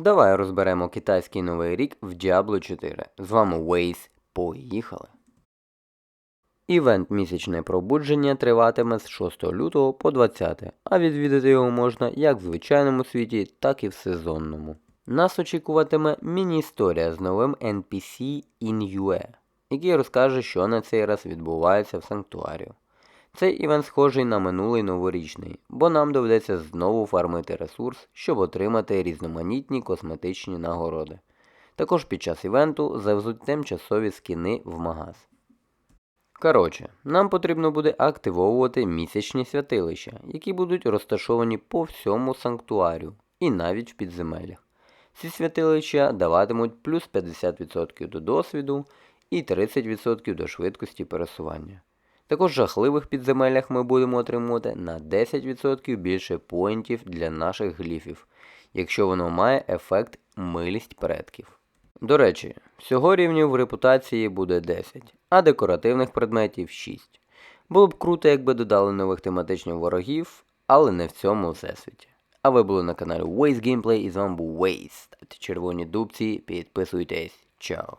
Давай розберемо китайський новий рік в Diablo 4. З вами Waze. Поїхали! Івент місячне пробудження триватиме з 6 лютого по 20, а відвідати його можна як в звичайному світі, так і в сезонному. Нас очікуватиме міні-історія з новим NPC Inue, який розкаже, що на цей раз відбувається в Санктуарію. Цей івент схожий на минулий новорічний, бо нам доведеться знову фармити ресурс, щоб отримати різноманітні косметичні нагороди. Також під час івенту завезуть тимчасові скіни в магаз. Коротше, нам потрібно буде активовувати місячні святилища, які будуть розташовані по всьому санктуарію і навіть в підземеллях. Ці святилища даватимуть плюс 50% до досвіду і 30% до швидкості пересування. Також в жахливих підземеллях ми будемо отримувати на 10% більше поінтів для наших гліфів, якщо воно має ефект милість предків. До речі, всього рівнів в репутації буде 10, а декоративних предметів 6. Було б круто, якби додали нових тематичних ворогів, але не в цьому всесвіті. А ви були на каналі Waze Gameplay і з вами був Waze. Червоні дубці, підписуйтесь. Чао.